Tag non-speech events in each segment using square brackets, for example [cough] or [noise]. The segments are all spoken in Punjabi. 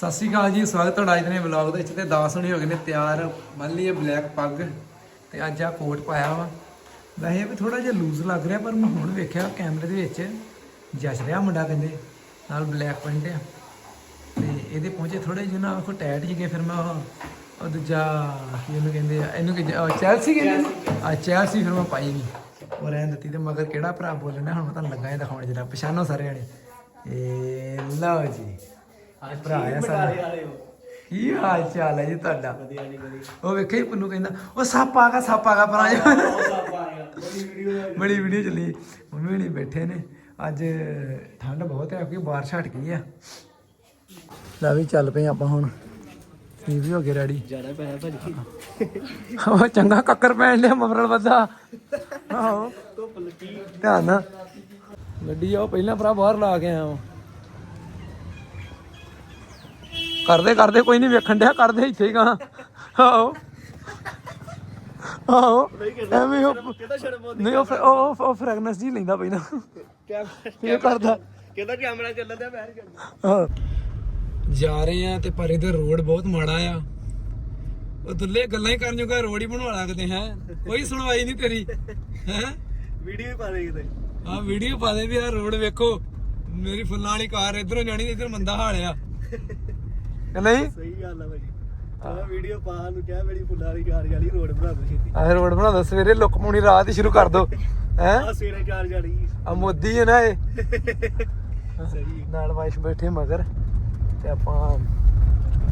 ਸਤਿ ਸ਼੍ਰੀ ਅਕਾਲ ਜੀ, ਸਵਾਗਤ ਤੁਹਾਡਾ ਅੱਜ ਦੇ ਵਲੌਗ ਦੇ ਵਿੱਚ ਤੇ 10 ਹੁਣੇ ਹੋ ਗਏ ਨੇ ਤਿਆਰ। ਮੰਨ ਲਈਏ ਬਲੈਕ ਪੱਗ ਤੇ ਅੱਜ ਆ ਕੋਟ ਪਾਇਆ ਵਾ। ਵੈਸੇ ਵੀ ਥੋੜਾ ਜਿਹਾ ਲੂਜ਼ ਲੱਗ ਰਿਹਾ, ਪਰ ਮੈਂ ਹੁਣ ਵੇਖਿਆ ਕੈਮਰੇ ਦੇ ਵਿੱਚ ਜੱਜ ਰਿਹਾ ਮੁੰਡਾ ਕਹਿੰਦੇ, ਨਾਲ ਬਲੈਕ ਪੈਂਟ ਆ। ਤੇ ਇਹਦੇ ਪਹੁੰਚੇ ਥੋੜੇ ਜਿਹੇ ਨਾ ਕੋ ਟੈਟ ਸੀਗੇ ਫਿਰ ਮੈਂ ਉਹ ਦੂਜਾ ਕੀ ਉਹਨੂੰ ਕਹਿੰਦੇ ਆ, ਇਹਨੂੰ ਕਿ ਚੈਲਸੀ ਕਹਿੰਦੇ ਆ ਚੈਲਸੀ ਫਿਰ ਮੈਂ ਪਾਈ ਨਹੀਂ ਉਹ ਰਹਿਣ ਦਿੱਤੀ ਤੇ ਮਗਰ ਕਿਹੜਾ ਭਰਾ ਬੋਲਣਾ, ਹੁਣ ਮੈਂ ਤੁਹਾਨੂੰ ਲੱਗਾ ਇਹ ਦਿਖਾਉਣ ਜਰਾ ਪਛਾਣੋ ਸਾਰੇ ਜਣੇ। ਇਹ ਲਓ ਜੀ। ਭਰਾ ਆ ਸਾਡਾ। ਕੀ ਹਾਲ ਚਾਲ ਹੈ ਜੀ ਤੁਹਾਡਾ? ਉਹ ਵੇਖੇ ਹੀ ਪੁੰਨੂ ਕਹਿੰਦਾ ਉਹ ਸੱਪ ਆ ਗਿਆ ਸੱਪ ਆ ਗਿਆ ਪਰਾਂ ਜਾ ਬੜੀ ਵੀਡੀਓ ਚੱਲੀ। ਮੰਮੀ ਹੁਣੀ ਬੈਠੇ ਨੇ। ਅੱਜ ਠੰਡ ਬਹੁਤ ਹੈ ਕਿਉਂਕਿ ਬਾਰਿਸ਼ ਹਟ ਗਈ ਆ। ਲੈ ਵੀ ਚੱਲ ਪਏ ਆਪਾਂ ਹੁਣ। ਇਹ ਵੀ ਹੋ ਗਏ ਰੈਡੀ ਜਾਣਾ ਪੈਣਾ ਭਾਜੀ ਉਹ ਚੰਗਾ ਕੱਕਰ ਪੈਣ ਲਿਆ ਮਮਰਲ ਵੱਧਾ। ਆਹੋ। ਧੁੱਪ ਲੱਗੀ। ਧਿਆਨ ਨਾਲ। ਗੱਡੀ ਆ ਉਹ ਪਹਿਲਾਂ ਭਰਾ ਬਾਹਰ ਲਾ ਕੇ ਆਇਆ ਵਾਂ। ਕਰਦੇ ਕਰਦੇ ਕੋਈ ਨਹੀਂ ਵੇਖਣ ਡਿਆ ਕਰਦੇ ਇੱਥੇ ਹੀ ਗਾ ਆਹੋ। ਆਹੋ। ਐਵੇਂ ਉਹ ਕਿਹਦਾ ਸ਼ਰਮ ਆਉਂਦੀ? ਨਹੀਂ ਉਹ ਫ- ਉਹ ਉਹ ਫ੍ਰੈਗਨੈਂਸ ਜੀ ਲੈਂਦਾ ਪਹਿਲਾਂ ਕੈਮਰਾ ਇਹ ਕਰਦਾ। ਕਹਿੰਦਾ ਕੈਮਰਾ ਚੱਲਣ ਦਿਆ ਆਹ। ਜਾ ਰਹੇ ਆ ਤੇ ਪਰ ਇਹਦਾ ਰੋਡ ਬਹੁਤ ਮਾੜਾ ਆ। ਉਹ ਦੁੱਲੇ ਗੱਲਾਂ ਹੀ ਕਰਨ ਜੋਗਾ ਰੋਡ ਹੀ ਬਣਵਾ ਲੱਗਦੇ ਹੈ। ਕੋਈ ਸੁਣਵਾਈ ਨਹੀਂ ਤੇਰੀ ਹੈ। ਵੀਡੀਓ ਵੀ ਪਾ ਦੇ ਕਿਤੇ। ਆ ਵੀਡੀਓ ਪਾ ਦੇ ਵੀ ਆ ਰੋਡ ਵੇਖੋ। ਮੇਰੀ ਫੁੱਲਾਂ ਵਾਲੀ ਕਾਰ ਇਧਰੋਂ ਜਾਣੀ ਤੇ ਇਧਰ ਮੰਦਾ ਹਾਲ ਆ। ਕਿ ਨਹੀਂ? ਸਹੀ ਗੱਲ ਆ ਭਾਜੀ ਆਹ ਵੀਡੀਓ ਪਾ ਨੂੰ ਕਿਹਾ ਮੇਰੀ ਫੁੱਲਾਂ ਵਾਲੀ ਕਾਰ ਵਾਲੀ ਰੋਡ ਬਣਾ ਦੋ ਛੇਤੀ। ਆ ਰੋਡ ਬਣਾਉਂਦਾ ਸਵੇਰੇ ਲੁੱਕ ਪਾਉਣੀ ਰਾਤ ਹੀ ਸ਼ੁਰੂ ਕਰ ਦੋ ਹੈ? ਆ ਸਵੇਰੇ ਕਾਰ ਜਾਣੀ ਆ ਮੋਦੀ ਹੈ ਨਾ ਇਹ। ਸਹੀ ਨਾਲ ਵਾਈਫ ਬੈਠੇ ਮਗਰ ਤੇ ਆਪਾਂ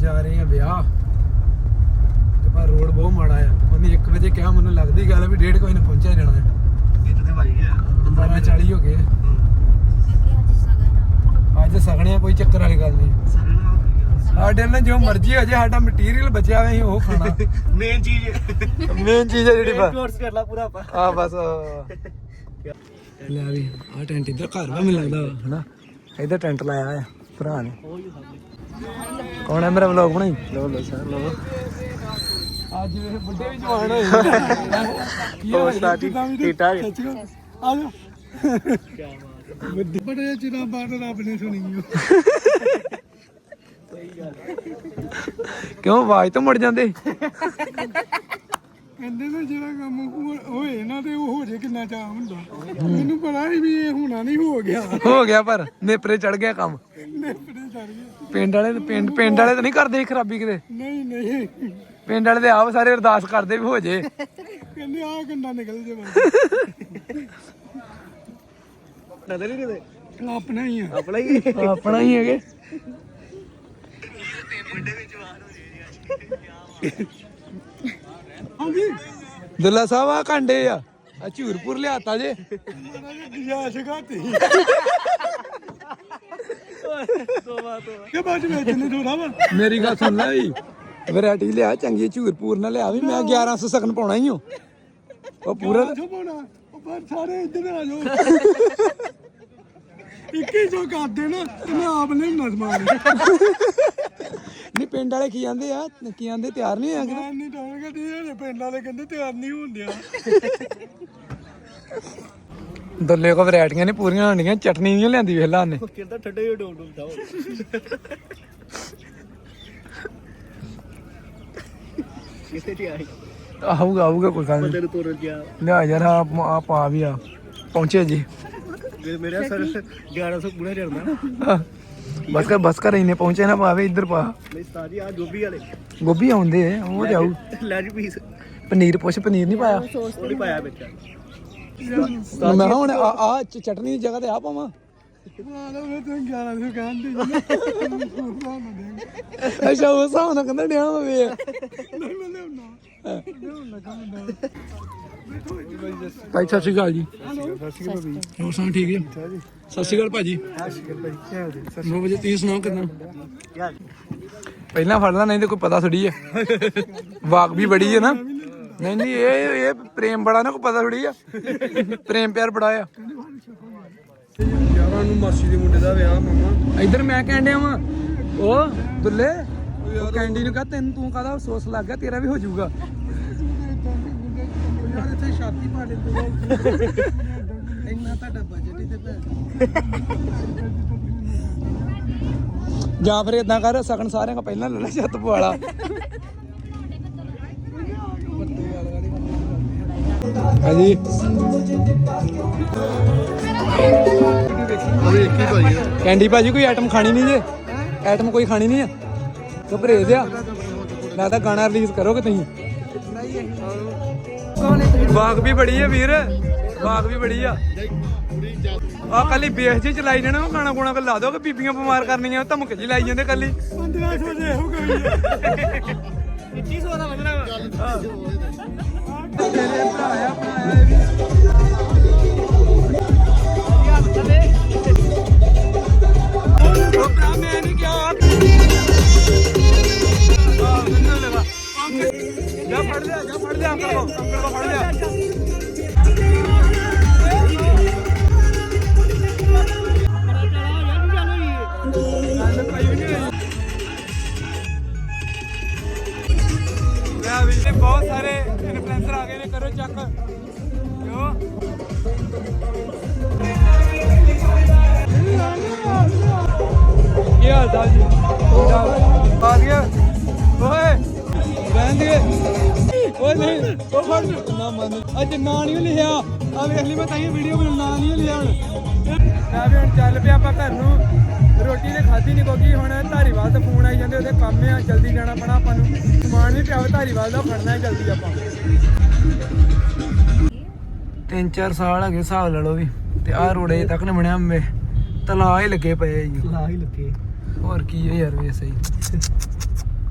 ਜਾ ਰਹੇ ਆ ਵਿਆਹ। ਤੇ ਪਰ ਰੋਡ ਬਹੁਤ ਮਾੜਾ ਆ। ਉਹਨੇ 1 ਵਜੇ ਕਿਹਾ ਮੈਨੂੰ ਲੱਗਦੀ ਗੱਲ ਵੀ ਡੇਢ ਕੋਈ ਨਾ ਪਹੁੰਚਿਆ ਜਾਣਾ ਹੈ। ਤਾਂ ਭਾਈ ਗਿਆ। 12:40 ਹੋ ਗਏ। ਅੱਜ ਸਗਣਿਆ ਕੋਈ ਚੱਕਰ ਵਾਲੀ ਗੱਲ ਨਹੀਂ। ਸਾਡੇ ਨਾਲ ਜੋ ਮਰਜ਼ੀ ਹੋ ਜੇ ਸਾਡਾ ਮਟੀਰੀਅਲ ਬਚਿਆ ਹੋਇਆ ਅਸੀਂ ਉਹ ਖਾਣਾ। [laughs] ਮੇਨ ਚੀਜ਼ ਮੇਨ ਚੀਜ਼ ਹੈ ਜਿਹੜੀ ਬਸ। ਕੋਰਸ ਕਰ ਲਾ ਪੂਰਾ ਆਪਾਂ। ਆ ਬਸ ਲੈ ਵੀ ਆ ਟੈਂਟ ਇੱਧਰ ਘਰ ਵਾ ਮੈਨੂੰ ਲੱਗਦਾ ਹਨਾ? ਇੱਧਰ ਟੈਂਟ ਲਾਇਆ ਆ ਭਰਾ ਨੇ। ਕੌਣ ਹੈ ਮੇਰਾ ਵਲੌਗ ਬਣਾਈ? ਲੋ ਲੋ ਸਰ ਲੋ ਅੱਜ ਵੇ ਬੁੱਢੇ ਵੀ ਜਵਾਨ ਹੋਏ। [laughs] ਹੋਰ ਸਾਡੀ ਠੀਕ ਠਾਕ? ਆ ਜਾ ਬੜੇ ਚਿਰਾਂ ਬਾਅਦ ਰੱਬ ਨੇ ਸੁਣੀ [laughs] ਕਿਉਂ ਆਵਾਜ਼ ਤੋਂ ਮੁੜ ਜਾਂਦੇ? ਕਹਿੰਦੇ ਨੇ ਜਿਹੜਾ ਕੰਮ ਹੋ- ਹੋਏ ਨਾ ਤੇ ਉਹ ਹੋ ਜੇ ਕਿੰਨਾ ਚਾਹ ਹੁੰਦਾ। ਮੈਨੂੰ ਪਤਾ ਸੀ ਵੀ ਇਹ ਹੋਣਾ ਨਹੀਂ ਹੋ ਗਿਆ। ਹੋ ਗਿਆ ਪਰ ਨੇਪਰੇ ਚੜ ਗਿਆ ਕੰਮ। ਨੇਪਰੇ ਚੜ ਗਿਆ। ਪਿੰਡ ਵਾਲੇ ਤੇ ਪਿੰਡ ਪਿੰਡ ਵਾਲੇ ਤਾਂ ਨਹੀਂ ਕਰਦੇ ਖਰਾਬੀ ਕਿਤੇ? ਨਹੀਂ ਨਹੀਂ। ਪਿੰਡ ਵਾਲੇ ਤੇ ਆਪ ਸਾਰੇ ਅਰਦਾਸ ਕਰਦੇ ਵੀ ਹੋ ਜੇ। ਕਹਿੰਦੇ ਆਹ ਗੰਡਾ ਨਿਕਲ ਜੇ ਨਜ਼ਰ ਨਹੀਂ ਕਿਤੇ। ਆਪਣਾ ਹੀ ਆ। ਆਪਣਾ ਹੀ ਆਪਣਾ ਹੀ ਹੈਗੇ। ਹਾਂਜੀ। ਦੁੱਲਾ ਸਾਹਿਬ ਆ ਕਾਂਡੇ ਆ। ਆ ਝੂਰਪੁਰ ਲਿਆਤਾ ਜੇ। ਮਾੜਾ ਜਿਹਾ ਗੁਜਾਇਸ਼ ਘਾਤੀ ਤੋਬਾ ਤੋਬਾ ਕਿ ਬਾਅਦ ਵਿੱਚ ਨੇ ਥੋੜਾ ਵਾ। ਮੇਰੀ ਗੱਲ ਸੁਣ ਲੈ ਵੀ ਵੈਰਾਈਟੀ ਲਿਆ ਚੰਗੀ ਝੂਰਪੁਰ ਨਾਲ ਲਿਆ ਵੀ ਮੈਂ 1100 ਸਕਨ ਪਾਉਣਾ ਹੀ ਹਾਂ ਉਹ ਪੂਰਾ ਪਾਉਣਾ। ਉਹ ਪਰ ਸਾਰੇ ਇੱਧਰ ਆ ਜਾਓ। ਇੱਕੀ ਜੋ ਕਰਦੇ ਨਾ ਤੇ ਮੈਂ ਆਪ ਨੇ ਨਜ਼ਮਾਨ ਨਹੀਂ ਪਿੰਡ ਵਾਲੇ ਕੀ ਜਾਂਦੇ ਆ? ਕੀ ਜਾਂਦੇ ਤਿਆਰ ਨਹੀਂ ਆ ਮੈਂ ਨਹੀਂ ਡਾਉਣਗਾ ਤੇ ਇਹ ਪਿੰਡ ਵਾਲੇ ਕਹਿੰਦੇ ਤਿਆਰ ਨਹੀਂ ਹੁੰਦਿਆ ਦੁੱਲੇ ਕੋ ਵੈਰਾਈਟੀਆਂ ਨੇ ਪੂਰੀਆਂ ਹੋਣੀਆਂ ਚਟਨੀ ਨਹੀਂ ਲਿਆਂਦੀ ਵੇਲਾ ਨੇ ਕਹਿੰਦਾ ਠੱਡੇ ਹੋ ਡੋਲ ਡੋਲ ਜਾਓ ਕਿੱਥੇ ਜੀ ਆਈ ਆਊਗਾ ਆਊਗਾ ਕੋਈ ਗੱਲ ਬੰਦੇ ਨੂੰ। ਤੋਰਨ ਗਿਆ। ਨਹੀਂ ਲਿਆ ਯਾਰ ਆ ਆ ਪਾ ਵੀ ਆ। ਪਹੁੰਚੇ ਜੀ। ਮੇਰੇ ਮੇਰੇ ਸਰ 1100 ਪੂਰਾ ਚੜਨਾ ਆਹ, ਬਸ ਕਰ ਬਸ ਕਰ ਇਹਨੇ ਪਹੁੰਚੇ ਨਾ ਪਾਵੇ ਇੱਧਰ ਪਾ। ਨਹੀਂ ਸਾਜੀ ਆ ਗੋਭੀ ਵਾਲੇ। ਗੋਭੀ ਆਉਂਦੇ ਆ, ਉਹ ਜਾਊ। ਲੈ ਜੀ ਪੀਸ। ਪਨੀਰ ਪੁੱਛ ਪਨੀਰ ਨਹੀਂ ਪਾਇਆ? ਉਹ ਨਹੀਂ ਪਾਇਆ ਵਿੱਚ। ਮੈਂ ਕਿਹਾ ਹੁਣ ਆ ਆ ਚ- ਚਟਨੀ ਦੀ ਜਗ੍ਹਾ ਤੇ ਆ ਪਾਵਾਂ? ਮਾਲਾ ਮੈਂ ਤੈਨੂੰ 1100 ਕਹਿੰਦੀ ਜੀ ਅੱਛਾ ਉਹ ਹਿਸਾਬ ਨਾਲ ਕਹਿੰਦਾ ਡਿਆ ਮੈਂ ਵੇ। ਨਹੀਂ ਮੈਂ ਲਿਆਉਣਾ ਲਿਆਉਣ ਲੱਗਾ ਮੁੰਡਾ ਭਾਈ ਸਤਿ ਸ਼੍ਰੀ ਅਕਾਲ ਜੀ। ਹੋਰ ਸੁਣਾ ਠੀਕ ਹੈ ਸਤਿ ਸ਼੍ਰੀ ਅਕਾਲ ਭਾਜੀ। 9 ਵਜੇ ਤੁਸੀਂ ਸੁਣਾਓ ਕਿਦਾਂ? ਪਹਿਲਾਂ ਫੜ ਲਾ ਨਹੀਂ ਤੇ ਕੋਈ ਪਤਾ ਥੋੜੀ ਹੈ ਵਾਕ ਵੀ ਬੜੀ ਹੈ ਨਾ। ਨਹੀਂ ਨਹੀਂ ਇਹ ਇਹ ਪ੍ਰੇਮ ਬੜਾ ਨਾ ਕੋਈ ਪਤਾ ਥੋੜੀ ਆ। ਪ੍ਰੇਮ ਪਿਆਰ ਬੜਾ ਆ। ਯਾਰਾਂ ਨੂੰ ਮਾਸੀ ਦੇ ਮੁੰਡੇ ਦਾ ਵਿਆਹ ਮਾਮਾ। ਇੱਧਰ ਮੈਂ ਕਹਿਣ ਡਿਆ ਵਾਂ ਉਹ ਦੁੱਲੇ ਉਹ ਕੈਂਡੀ ਨੂੰ ਕਹ ਤੈਨੂੰ ਤੂੰ ਕਾਹਦਾ ਅਫਸੋਸ ਲੱਗ ਗਿਆ ਤੇਰਾ ਵੀ ਹੋ ਜਾਊਗਾ। ਯਾਰ ਇੱਥੇ ਸ਼ਾਦੀ ਪਾ ਲੈਂਦੇ ਇੰਨਾ ਤੁਹਾਡਾ ਬਜਟ ਹੀ ਤੇ ਭੈਣ। ਜਾਂ ਫਿਰ ਇਦਾਂ ਕਰ ਸਗਨ ਸਾਰਿਆਂ ਕੋ ਪਹਿਲਾਂ ਲੈ ਲੈ ਛੱਤ ਪਵਾਲਾ। ਹਾਂਜੀ। ਅਰੇ ਇੱਕ ਹੀ ਭਾਈ ਕੈਂਡੀ ਭਾਜੀ ਕੋਈ ਆਈਟਮ ਖਾਣੀ ਨਹੀਂ ਜੇ? ਆਈਟਮ ਕੋਈ ਖਾਣੀ ਨਹੀਂ ਆ? ਘਬਰੇਜ ਆ। ਮੈਂ ਤਾਂ ਗਾਣਾ ਰਿਲੀਜ਼ ਕਰੋਗੇ ਤੁਸੀਂ। ਬਾਗ ਵੀ ਬੜੀ ਹੈ ਵੀਰ। ਬਾਗ ਵੀ ਬੜੀ ਆ। ਆ ਕੱਲੀ ਬੇਸ ਜੀ ਚਲਾਈ ਜਾਣਾ ਉਹ ਗਾਣਾ ਗੁਣਾ ਲਾ ਦੋ ਕਿ ਬੀਬੀਆਂ ਬਿਮਾਰ ਕਰਨੀਆਂ ਧਮਕ ਜੀ ਲਾਈ ਜਾਂਦੇ ਕੱਲੀ 1500 ਜੇ ਇਹੋ ਕਰੀ 2100 ਦਾ ਮਤਲਬ ਤੇਰੇ ਭਰਾ ਆ ਗਿਆ ਓਏ ਬੈਂਦ ਓਏ ਨਹੀਂ ਉਹ ਫੜ ਨਾ ਮੰਨ ਅੱਜ ਨਾਂ ਨਹੀਂ ਲਿਖਿਆ ਆ ਵੇਖ ਲਈ ਮੈਂ ਤਾਂ ਇਹ ਵੀਡੀਓ ਵਿੱਚ ਨਾਂ ਨਹੀਂ ਲਿਆ ਮੈਂ ਵੀ ਹੁਣ ਚੱਲ ਪਿਆ ਆਪਾਂ ਘਰ ਨੂੰ ਰੋਟੀ ਤੇ ਖਾਧੀ ਨਹੀਂ ਕਿਉਂਕਿ ਹੁਣ ਧਾਰੀਵਾਲ ਤੋਂ ਫੋਨ ਆਈ ਜਾਂਦੇ ਉਹਦੇ ਕੰਮ ਆ ਜਲਦੀ ਜਾਣਾ ਪੈਣਾ ਆਪਾਂ ਨੂੰ ਸਮਾਨ ਵੀ ਪਿਆ ਵਾ ਧਾਰੀਵਾਲ ਦਾ ਫੜਨਾ ਹੈ ਜਲਦੀ ਆਪਾਂ ਤਿੰਨ ਚਾਰ ਸਾਲ ਹੈਗੇ, ਹਿਸਾਬ ਲਾ ਲਓ ਵੀ। ਤੇ ਆਹ ਰੋਡ ਅਜੇ ਤੱਕ ਨਹੀਂ ਬਣਿਆ ਮੇ ਤਲਾ ਹੀ ਲੱਗੇ ਪਏ ਆ ਜੀ। ਲਾ ਹੀ ਲੱਗੇ। ਹੋਰ ਕੀ ਹੈ ਯਾਰ ਵੇ ਸਹੀ।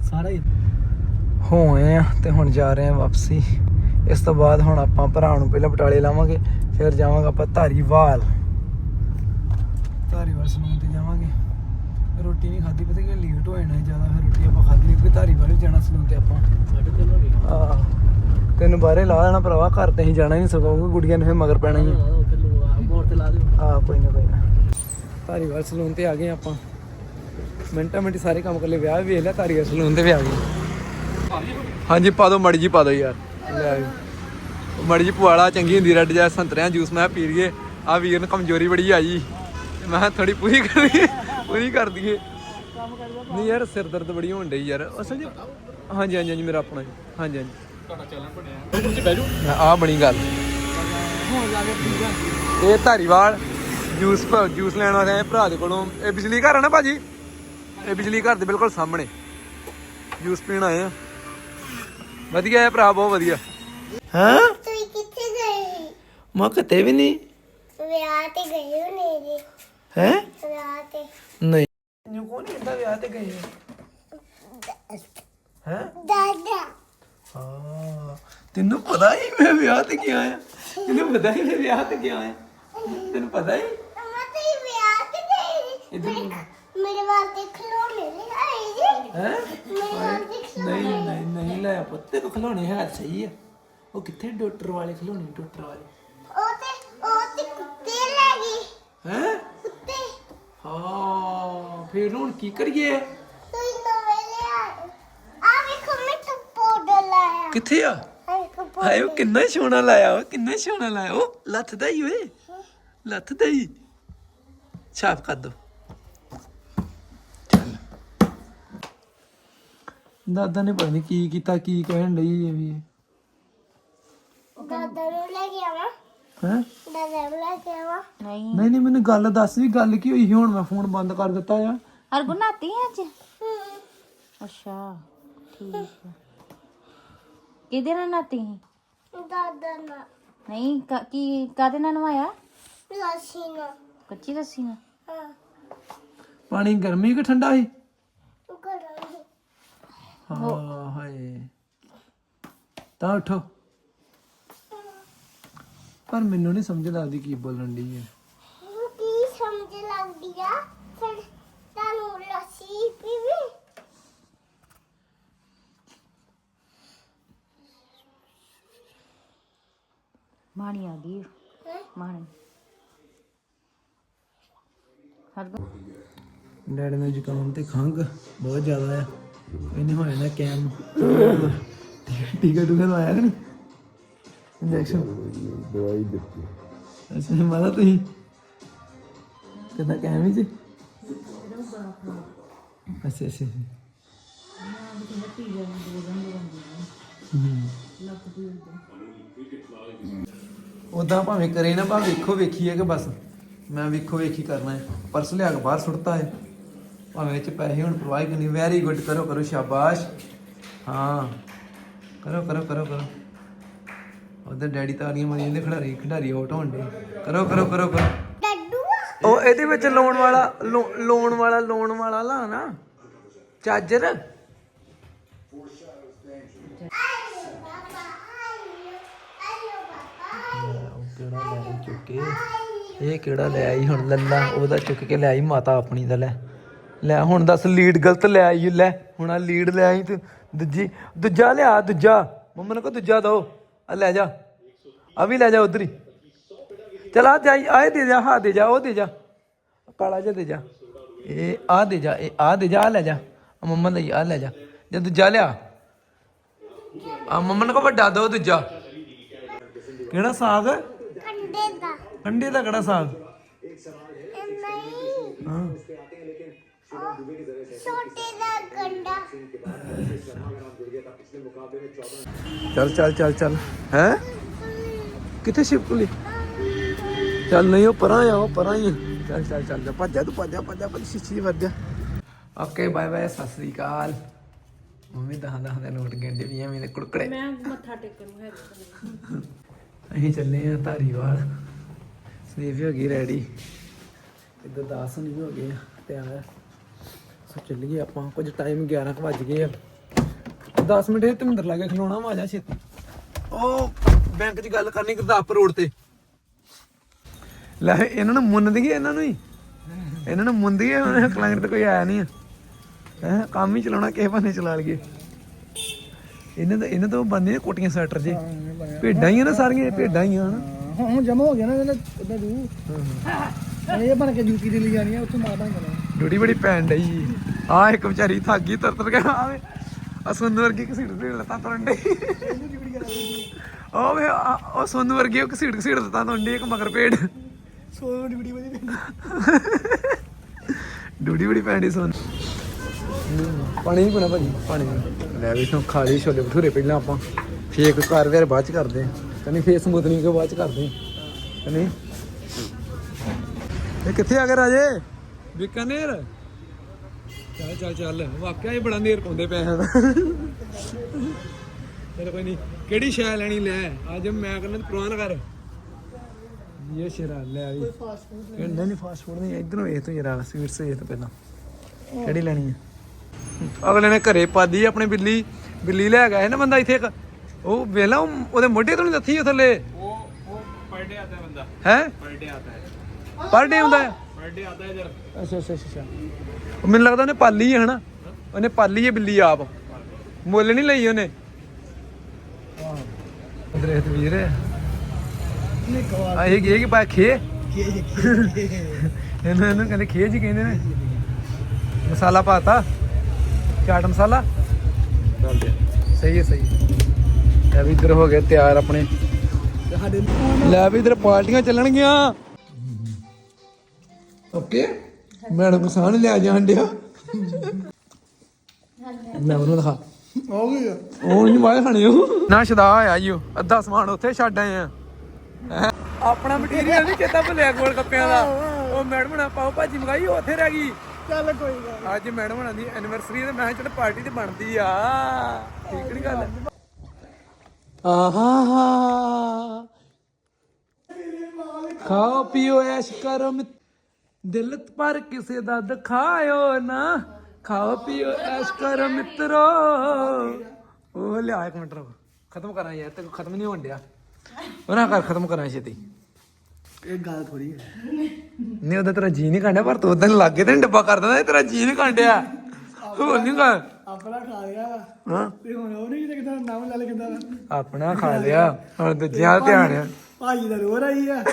ਸਾਰਾ ਹੀ ਹੋਏ ਆ ਤੇ ਹੁਣ ਜਾ ਰਹੇ ਆ ਵਾਪਸੀ। ਇਸ ਤੋਂ ਬਾਅਦ ਹੁਣ ਆਪਾਂ ਭਰਾ ਨੂੰ ਪਹਿਲਾਂ ਬਟਾਲੇ ਲਾਵਾਂਗੇ ਫਿਰ ਜਾਵਾਂਗੇ ਆਪਾਂ ਧਾਰੀਵਾਲ। ਧਾਰੀਵਾਲ ਸਲੂਨ ਤੇ ਜਾਵਾਂਗੇ। ਰੋਟੀ ਨਹੀਂ ਖਾਧੀ ਪਤਾ ਕਿ ਲੇਟ ਹੋ ਜਾਣਾ ਜ਼ਿਆਦਾ ਫਿਰ ਰੋਟੀ ਆਪਾਂ ਖਾਧੀ ਨਹੀਂ ਕਿਉਂਕਿ ਧਾਰੀਵਾਲ ਵੀ ਜਾਣਾ ਸਲੂਨ ਤੇ ਆਪਾਂ। ਸਾਡੇ ਕੋਲ ਹੋ ਆ ਤੈਨੂੰ ਬਾਹਰੇ ਲਾ ਦੇਣਾ ਭਰਾਵਾ ਘਰ ਤੇ ਹੀ ਜਾਣਾ ਨਹੀਂ ਸਕੋਗੇ ਗੁੜੀਆਂ ਨੇ ਫਿਰ ਮਗਰ ਪੈਣਾ ਹੀ ਆ। ਮੋੜ ਤੇ ਲਾ ਦਿਓ। ਆ ਕੋਈ ਨਾ ਕੋਈ ਨਾ। ਧਾਰੀਵਾਲ ਸਲੂਨ ਤੇ ਆ ਗਏ ਆਪਾਂ। ਮਿੰਟਾਂ ਮਿੰਟ ਸਾਰੇ ਕੰਮ ਕਰ ਲਏ, ਵਿਆਹ ਵੀ ਵੇਖ ਲਿਆ, ਧਾਰੀਵਾਲ ਸਲੂਨ ਤੇ ਵੀ ਆ ਗਏ ਹਾਂਜੀ, ਪਾ ਦੋ ਮੜੀ ਜੀ ਪਾ ਦੋ ਯਾਰ। ਲੈ ਮੜੀ ਜੀ ਪੁਆਲਾ ਚੰਗੀ ਹੁੰਦੀ ਰੈੱਡ ਜੈ ਸੰਤਰਿਆਂ ਜੂਸ, ਮੈਂ ਪੀ ਲਈਏ। ਆ ਵੀਰ ਨੂੰ ਕਮਜ਼ੋਰੀ ਬੜੀ ਆਈ। ਮੈਂ ਥੋੜੀ ਪੂਰੀ ਕਰ ਲਈਏ, ਪੂਰੀ ਕਰ ਦਈਏ। ਨਹੀਂ ਯਾਰ, ਸਿਰ ਦਰਦ ਬੜੀ ਹੋਣ ਡਈ ਯਾਰ। ਅਸਲ 'ਚ ਹਾਂਜੀ ਹਾਂਜੀ ਹਾਂਜੀ, ਮੇਰਾ ਆਪਣਾ ਹਾਂਜੀ ਹਾਂਜੀ। ਤੁਹਾਡਾ ਚੈਨਲ ਬਣਿਆ ਆ ਬਣੀ ਗੱਲ। ਇਹ ਧਾਰੀਵਾਲ ਜੂਸ ਜੂਸ ਲੈਣ ਵਾਸਤੇ ਆਏ ਭਰਾ ਦੇ ਕੋਲੋਂ। ਇਹ ਬਿਜਲੀ ਘਰ ਆ ਨਾ ਭਾਜੀ? ਇਹ ਬਿਜਲੀ ਘਰ ਦੇ ਬਿਲਕੁਲ ਸਾਹਮਣੇ। ਜੂਸ ਪੀਣ ਆਏ ਆ। ਵਧੀਆ ਹੈ ਭਰਾ ਬਹੁਤ ਵਧੀਆ। ਹਾਂ? ਤੁਸੀਂ ਕਿੱਥੇ ਗਏ ਮੈਂ ਕਿਤੇ ਵੀ ਨਹੀਂ। ਵਿਆਹ ਤੇ ਗਏ ਹੋ ਨੇਰੇ? ਹੈ? ਵਿਆਹ ਤੇ। ਨਹੀਂ। ਨੂੰ ਕੋਣ ਕਹਿੰਦਾ ਵਿਆਹ ਤੇ ਗਏ? ਹੈ? ਦਾਦਾ। ਹਾਂ। ਤੈਨੂੰ ਪਤਾ ਹੀ ਮੈਂ ਵਿਆਹ ਤੇ ਗਿਆ ਆ ਤੈਨੂੰ ਪਤਾ ਹੀ ਮੈਂ ਵਿਆਹ ਤੇ ਗਿਆ ਆ ਤੈਨੂੰ ਪਤਾ ਹੀ? ਅਮਾ ਤੇ ਵਿਆਹ ਤੇ ਇੱਧਰ ਨੂੰ। ਮੇਰੇ ਵਾਸਤੇ ਖਿਡੌਣੇ ਲੈ ਆਏ ਜੀ। ਹੈ? ਮੇਰੇ ਵਾਸਤੇ ਖਿਡੌਣੇ ਨਹੀਂ ਨਹੀਂ ਨਹੀਂ ਲੈ ਪੁੱਤੇ ਕੋ ਖਿਲਾਉਣੇ ਹੈ ਸਹੀ ਆ। ਉਹ ਕਿੱਥੇ ਡਾਕਟਰ ਵਾਲੇ ਖਿਲਾਉਣੇ ਡਾਕਟਰ ਵਾਲੇ? ਉਹ ਤੇ ਉਹ ਤੇ ਕੁੱਤੇ ਲੈ ਗਏ। ਹੈ? ਕੁੱਤੇ। ਹਾਂ ਫਿਰ ਹੁਣ ਕੀ ਕਰੀਏ? ਤੁਸੀਂ ਨਵੇਂ ਲੈ ਆਏ ਆ ਵੇਖੋ ਮੈਂ ਤਾਂ ਪਾਊਡਰ ਲਾਇਆ। ਕਿੱਥੇ ਆ? ਆ ਵੇਖੋ ਹਾਏ ਉਹ ਕਿੰਨਾ ਸੋਹਣਾ ਲਾਇਆ ਉਹ ਕਿੰਨਾ ਸੋਹਣਾ ਲਾਇਆ। ਉਹ ਲੱਥਦਾ ਹੀ ਓਏ। ਲੱਥਦਾ ਹੀ। ਛਾਪ ਕਰ ਦੋ। ਦਾਦਾ ਨੇ ਪਤਾ ਨਹੀਂ ਕੀ ਕੀਤਾ ਕੀ ਕਹਿਣ ਲਈ ਇਹ ਵੀ ਦਾਦਾ ਨੂੰ ਲੈ ਕੇ ਆਵਾਂ। ਹੈ? ਦਾਦਾ ਨੂੰ ਲੈ ਕੇ ਆਵਾਂ। ਨਹੀਂ। ਨਹੀਂ ਨਹੀਂ ਮੈਨੂੰ ਗੱਲ ਦੱਸ ਵੀ ਗੱਲ ਕੀ ਹੋਈ ਸੀ? ਹੁਣ ਮੈਂ ਫੋਨ ਬੰਦ ਕਰ ਦਿੱਤਾ ਆ। ਹਰਗੁਣ ਨਾਤੀ ਹੈ ਅੱਜ? ਅੱਛਾ ਠੀਕ ਹੈ ਕਿਹਦੇ ਨਾਲ ਨਾਤੀ ਸੀ? ਦਾਦਾ ਨਾ ਨਹੀਂ ਕ- ਕੀ ਕਾਦੇ ਨਾਲ ਨਵਾਇਆ? ਲਾਸੀ ਨਾ ਕੱਚੀ ਲੱਸੀ ਨਾਲ? ਹਾਂ। ਪਾਣੀ ਗਰਮੀ ਕਿ ਠੰਡਾ ਸੀ? ਹਾਂ ਹਾਏ। ਤਾਂ ਉਠੋ। ਪਰ ਮੈਨੂੰ ਨਹੀਂ ਸਮਝ ਲੱਗਦੀ ਕੀ ਬੋਲਣ ਦੀ ਹੈ ਨੂੰ ਕੀ ਸਮਝ ਲੱਗਦੀ ਆ? ਫਿਰ ਤੁਹਾਨੂੰ ਲੱਸੀ ਪੀਵੇ? ਮਾਣੀ ਆ ਗਈ? ਮਾਣੀ। ਹਰਗੁਣ ਡੈਡੀ ਨੂੰ ਜ਼ੁਕਾਮ ਤੇ ਖੰਘ ਬਹੁਤ ਜ਼ਿਆਦਾ ਆ। ਇਹਨੇ ਹੋਇਆ ਨਾ ਕੈਮ ਟੀਕਾ ਟੂਕਾ ਲਵਾਇਆ ਕਿ ਨਹੀਂ ਇੰਜੈਕਸ਼ਨ ਦਵਾਈ ਦਿੱਤੀ। ਅੱਛਾ ਮਾਤਾ ਤੁਸੀਂ? ਕਿੰਨਾ ਕੈਮ ਹੀ ਸੀ ਅੱਛਾ ਅੱਛਾ। ਉਦਾਂ ਭਾਵੇਂ ਕਰੇ ਨਾ ਭਾਵੇਂ ਵੇਖੋ ਵੇਖੀ ਹੈ ਕਿ ਬਸ। ਮੈਂ ਵੇਖੋ ਵੇਖੀ ਕਰਨਾ ਹੈ। ਪਰਸ ਲਿਆ ਕੇ ਬਾਹਰ ਸੁੱਟਤਾ ਹੈ। ਭਾਵੇਂ ਇਹ ਚ ਪੈਸੇ ਹੁਣ ਪਰਵਾਹ ਕਰਨੀ ਵੈਰੀ ਗੁੱਡ ਕਰੋ ਕਰੋ ਸ਼ਾਬਾਸ਼ ਹਾਂ ਕਰੋ ਕਰੋ ਕਰੋ ਕਰੋ ਉਧਰ ਡੈਡੀ ਤਾਲੀਆਂ ਮਾਰੀ ਜਾਂਦੇ ਖਿਡਾਰੀ ਖਿਡਾਰੀ ਆਊਟ ਹੋਣ ਦੇ ਕਰੋ ਕਰੋ ਕਰੋ ਕਰੋ ਡੱਡੂ ਉਹ ਇਹਦੇ ਵਿੱਚ ਲੋਨ ਵਾਲਾ ਲੋ- ਲੋਨ ਵਾਲਾ ਲੋਨ ਵਾਲਾ ਲਾ ਨਾ ਚਾਰਜਰ ਕਿਹੜਾ ਲੈ ਚੁੱਕ ਇਹ ਕਿਹੜਾ ਲੈ ਆਈ ਹੁਣ ਲੱਲਾ ਉਹਦਾ ਚੁੱਕ ਕੇ ਲੈ ਆਈ ਮਾਤਾ ਆਪਣੀ ਦਾ ਲੈ ਲੈ ਹੁਣ ਦੱਸ ਲੀਡ ਗਲਤ ਲੈ ਆਈ ਲੈ ਹੁਣ ਆ ਲੀਡ ਲੈ ਆਈ ਤੇ ਦੂਜੀ ਦੂਜਾ ਲਿਆ ਦੂਜਾ। ਮੰਮਾ ਨੇ ਕੋ ਦੂਜਾ ਦੋ ਆ ਲੈ ਜਾ। ਆ ਵੀ ਲੈ ਜਾ ਉਧਰ ਹੀ। ਚਲ ਆ ਜਾਈ ਆਏ ਦੇ ਜਾ ਹਾਂ ਦੇ ਜਾ ਉਹ ਦੇ ਜਾ। ਕਾਲਾ ਜਿਹਾ ਦੇ ਜਾ। ਇਹ ਆ ਦੇ ਜਾ ਇਹ ਆ ਦੇ ਜਾ ਆ ਲੈ ਜਾ। ਆ ਮੰਮਾ ਲਈ ਆ ਲੈ ਜਾ। ਜੇ ਦੂਜਾ ਲਿਆ। ਆ ਮੰਮਾ ਨੇ ਕੋ ਵੱਡਾ ਦੋ ਦੂਜਾ। ਕਿਹੜਾ ਸਾਗ? ਕੰਡੇ ਦਾ। ਕੰਡੇ ਦਾ ਕਿਹੜਾ ਸਾਗ? ਇਹ ਨਹੀਂ। ਹਾਂ। ਚੱਲ ਚੱਲ ਚੱਲ ਚੱਲ। ਹੈ? ਕਿੱਥੇ ਸ਼ਿਵਕੁਲੀ ਚੱਲ ਨਹੀਂ ਉਹ ਪਰਾਂ ਆ ਉਹ ਪਰਾਂ ਹੀ ਆ। ਚੱਲ ਚੱਲ ਚੱਲ ਜਾ ਭੱਜ ਜਾ ਤੂੰ ਭੱਜ ਜਾ ਭੱਜ ਜਾ ਭੱਜ ਸ਼ੀਸ਼ੀ ਵੱਜ ਜਾ। Okay bye bye Sat Sri ਅਕਾਲ। ਮੰਮੀ ਦਹਾਂ ਦਹਾਂ ਦੇ ਨੋਟ ਗਿਣਦੇ ਵੀ ਐਵੇਂ ਦੇ ਕੁੜਕੜੇ। ਮੈਂ ਮੱਥਾ ਟੇਕਣ ਨੂੰ ਹੈ ਅਸੀਂ ਚੱਲੇ ਆ ਧਾਰੀਵਾਲ। ਸਨੀਪ ਵੀ ਹੋ ਗਈ ਰੈਡੀ। ਇੱਧਰ ਦਾਸ ਨਹੀਂ ਹੋ ਗਏ ਆ, ਤਿਆਰ ਚੱਲੀਏ ਆਪਾਂ ਕੁਝ ਟਾਈਮ 11 ਕੁ ਵੱਜ ਗਏ ਆ। 10 ਮਿੰਟ ਇਹ ਧਿੰਦਰ ਲਾਗੇ ਖਲੋਣਾ ਵਾ ਜਾ ਛੇਤੀ। ਉਹ ਬੈਂਕ 'ਚ ਗੱਲ ਕਰਨੀ ਗੁਰਦਾਸਪੁਰ ਰੋਡ ਤੇ। ਲੈ ਇਹਨਾਂ ਨੂੰ ਮੁੰਨ ਦਈਏ ਇਹਨਾਂ ਨੂੰ ਹੀ। ਇਹਨਾਂ ਨੂੰ ਮੁੰਨ ਦਈਏ ਹੁਣ ਕਲਾਇੰਟ ਤੇ ਕੋਈ ਆਇਆ ਨਹੀਂ ਹੈ ਕੰਮ ਹੀ ਚਲਾਉਣਾ ਕਿਸੇ ਬੰਨੇ ਚਲਾ ਲਈਏ। ਇਹਨਾਂ ਦਾ ਇਹਨਾਂ ਤੋਂ ਬੰਦੇ ਨੇ ਕੋਟੀਆਂ ਸਵੈਟਰ ਜੇ। ਭੇਡਾਂ ਹੀ ਆ ਨਾ ਸਾਰੀਆਂ ਭੇਡਾਂ ਹੀ ਆ ਹਨਾ। ਹੁਣ ਜਮਾ ਹੋ ਗਿਆ ਨਾ ਇਹਦਾ ਰੂ ਇਹ ਬਣ ਕੇ ਡਿਊਟੀ ਦੇ ਲਈ ਜਾਣੀ ਆ ਉੱਥੇ ਮਾਰ ਦਾਂਗਾ ਡਿਊਟੀ ਬੜੀ ਪੈਣ ਡਈ ਆ ਇੱਕ ਵਿਚਾਰੀ ਥੱਕ ਗਈ ਤਰ ਤਰ ਕੇ ਆਵੇ। ਆ ਸੋਨੂ ਵਰਗੀ ਘਸੀੜ ਘਸੀੜ ਲੱਤਾਂ ਤੁਰਨ ਡਈ। ਉਹ ਵੇ ਉਹ ਸੋਨੂ ਵਰਗੀ ਉਹ ਘਸੀੜ ਘਸੀੜ ਲੱਤਾਂ ਤੁਰਨ ਡਈ ਇੱਕ ਮਗਰ ਪੇੜ ਸੋ ਡਿਊਟੀ ਵਜੇ ਡਿਊਟੀ ਬੜੀ ਪੈਣ ਡਈ ਸੋਨ। ਪਾਣੀ ਨਹੀਂ ਪੀਣਾ ਭਾਜੀ। ਪਾਣੀ। ਲੈ ਵੀ ਤੂੰ ਖਾ ਲਈ ਛੋਲੇ ਭਟੂਰੇ ਪਹਿਲਾਂ ਆਪਾਂ ਫੇਕ ਕਰ ਵੇਰ ਬਾਅਦ ਚ ਕਰਦੇ ਕਹਿੰਦੀ ਫੇਸ ਸਮੂਥਨਿੰਗ ਕੇ ਬਾਅਦ ਚ ਕਰਦੇ ਕਹਿੰਦੀ ਇਹ ਕਿੱਥੇ ਆ ਗਿਆ ਰਾਜੇ? ਬਿਕਾਨੇਰ? ਚੱਲ ਚੱਲ ਚੱਲ। ਵਾਕਿਆ ਹੀ ਬੜਾ ਨੇਰ ਪਾਉਂਦੇ ਪੈਸੇ ਦਾ ਚਲ ਕੋਈ ਨਹੀਂ ਕਿਹੜੀ ਸ਼ੈ ਲੈਣੀ? ਲੈ। ਅੱਜ ਮੈਂ ਕਹਿੰਦਾ ਪ੍ਰਵਾਨ ਕਰ। ਇਹ ਸ਼ੇਰਾ ਲੈ ਵੀ। ਨਹੀਂ ਨਹੀਂ ਫਾਸਟ ਫੂਡ ਨਹੀਂ। ਇਧਰੋਂ ਇਹ ਤੋਂ ਯਾਰ ਸਵੀਟਸ ਇਹ ਤੋਂ ਪਹਿਲਾਂ। ਕਿਹੜੀ ਲੈਣੀ ਹੈ ਅਗਲੇ ਨੇ ਘਰੇ ਪਾਦੀ ਆਪਣੇ ਬਿੱਲੀ। ਬਿੱਲੀ ਲੈ ਗਿਆ ਹੈ ਨਾ ਬੰਦਾ ਇੱਥੇ ਇੱਕ। ਉਹ ਵੇਲਾ ਉਹਦੇ ਮੋਢੇ ਤੋਂ ਨਹੀਂ ਦੱਥੀ ਉਹ ਥੱਲੇ। ਉਹ ਉਹ ਪਰਡੇ ਆਦਾ ਬੰਦਾ। ਹੈ? ਪਰਡੇ ਆਦਾ ਹੈ। ਪਰਡੇ ਹੁੰਦਾ ਹੈ। ਅੱਛਾ ਅੱਛਾ ਅੱਛਾ ਮੈਨੂੰ ਲੱਗਦਾ ਉਹਨੇ ਪਾਲੀ ਹੈ ਹਨਾ? ਉਹਨੇ ਪਾਲੀ ਹੈ ਬਿੱਲੀ ਆਪ। ਮੁੱਲ ਨਹੀਂ ਲਈ ਉਹਨੇ। ਆਹ ਇਹ ਕੀ ਪਾ ਖੇ? ਇਹਨਾਂ ਨੂੰ ਕਹਿੰਦੇ ਖੇ ਜੀ ਕਹਿੰਦੇ ਨੇ। ਮਸਾਲਾ ਪਾਤਾ। ਚਾਟ ਮਸਾਲਾ। ਸਹੀ ਹੈ ਸਹੀ ਹੈ। ਵੀ ਇਧਰ ਹੋ ਗਏ ਤਿਆਰ ਆਪਣੇ। ਲੈ ਵੀ ਇਧਰ ਪਾਰਟੀਆਂ ਚੱਲਣਗੀਆਂ। ਓਕੇ? ਮੈਡਮ ਨੂੰ ਸਾਹ ਲਿਆ ਜਾਣ ਡਿਆ। ਲੈ ਉਹਨੂੰ ਦਿਖਾ। ਹੋ ਗਿਆ ਉਹ ਨਹੀਂ ਵਾਏ ਖਾਣੇ ਉਹ। ਨਾ ਸ਼ਦਾ ਆਇਆ ਈ ਉਹ ਅੱਧਾ ਸਮਾਨ ਉੱਥੇ ਛੱਡ ਆਏ ਆ। ਆਪਣਾ ਮਟੀਰੀਅਲ ਨਹੀਂ ਚੇਤਾ ਭੁੱਲਿਆ ਗੋਲ ਗੱਪਿਆਂ ਦਾ। ਉਹ ਮੈਡਮ ਨੇ ਪਾਓ ਭਾਜੀ ਮੰਗਾਈ ਉਹ ਉੱਥੇ ਰਹਿ ਗਈ। ਚੱਲ ਕੋਈ ਗੱਲ ਅੱਜ ਮੈਡਮ ਹਣਾ ਦੀ ਐਨੀਵਰਸਰੀ ਤੇ ਮੈਂ ਚੱਲ ਪਾਰਟੀ ਤੇ ਬਣਦੀ ਆ। ਠੀਕ ਨਹੀਂ ਗੱਲ? ਆਹਾ ਖਾਓ ਪੀਓ ਐਸ਼ ਕਰੋ ਮਿ- ਦਿਲ ਪਰ ਕਿਸੇ ਦਾ ਦਿਖਾਇਓ ਨਾ। ਖਾਓ ਪੀਓ ਐਸ਼ ਕਰੋ ਮਿੱਤਰੋ। ਉਹ ਲਿਆ ਇੱਕ ਮਿੰਟ ਰੁਕ। ਖਤਮ ਕਰਾਂ ਯਾਰ ਤੇ ਖਤਮ ਨਹੀਂ ਹੋਣ ਡਿਆ। ਉਹਨਾਂ ਕਰ ਖਤਮ ਕਰਾਂ ਛੇਤੀ। ਇਹ ਗੱਲ ਥੋੜੀ ਹੈ। ਨਹੀਂ ਉਹਦਾ ਤੇਰਾ ਜੀ ਨਹੀਂ ਕਾਂਡਿਆ ਪਰ ਤੂੰ ਉਦੋਂ ਲੱਗੇ ਤੇ ਡੱਬਾ ਕਰ ਦਿੰਦਾ ਤੇਰਾ ਜੀ ਨਹੀਂ ਕਾਂਡਿਆ ਹੋਰ ਨਹੀਂ ਕਰ। ਆਪਣਾ ਖਾ ਲਿਆ। ਹਾਂ? ਤੇ ਹੁਣ ਉਹ ਨਹੀਂ ਕਿਤੇ ਨਾਮ ਲੈ ਲੈ ਕਿੰਦਾ ਆਪਣਾ ਖਾ ਲਿਆ। ਹੁਣ ਦੂਜਿਆਂ ਧਿਆਨ ਆ। ਭਾਜੀ ਦਾ ਰੋ ਰਹੀ ਆ। [laughs]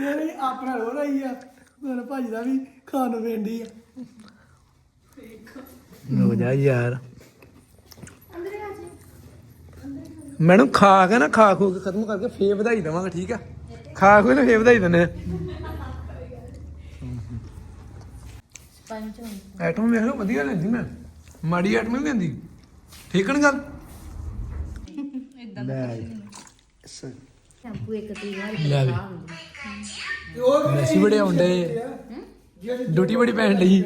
ਮੇਰੇ ਆਪਣਾ ਰੋ ਰਹੀ ਆ। ਮੇਰੇ ਭਾਜੀ ਦਾ ਵੀ ਖਾਣ ਨੂੰ ਪੈਂਦੀ ਆ। ਹੋ ਜਾ ਯਾਰ। ਮੈਨੂੰ ਖਾ ਕੇ ਨਾ ਖਾ ਖੋ ਕੇ ਖਤਮ ਕਰਕੇ ਫੇਰ ਵਧਾਈ ਦੇਵਾਂਗਾ ਠੀਕ ਆ? ਖਾ ਖੋ ਕੇ ਫੇਰ ਵਧਾਈ ਦਿੰਦੇ ਆ। ਆਈਟਮ ਵੇਖ ਲਓ ਵਧੀਆ ਲੈਂਦੀ ਮੈਂ। ਮਾੜੀ ਆਈਟਮ ਨਹੀਂ ਲੈਂਦੀ। ਠੀਕ ਨ ਗੱਲ? ਲੈ। ਸ਼ੈਂਪੂ ਇੱਕ ਤੀ ਵਾਰ ਲੈ ਵੀ। ਮੈਸੀ ਬੜੇ ਆਉਂਦੇ। ਡਿਊਟੀ ਬੜੀ ਪੈਣ ਲਈ